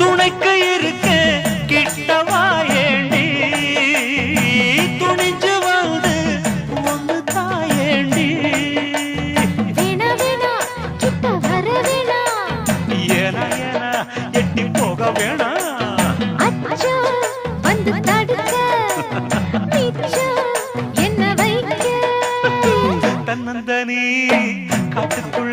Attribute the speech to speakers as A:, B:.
A: துணைக்கு இருக்க கிட்டவா ஏண்டி? துணிஞ்சு வந்து ஒன்று தாயேண்டி? ஏனா ஏனா எட்டி போக வேணாம்
B: அச்சோ வந்து
A: தன்னந்தனி காட்டுக்குள்ள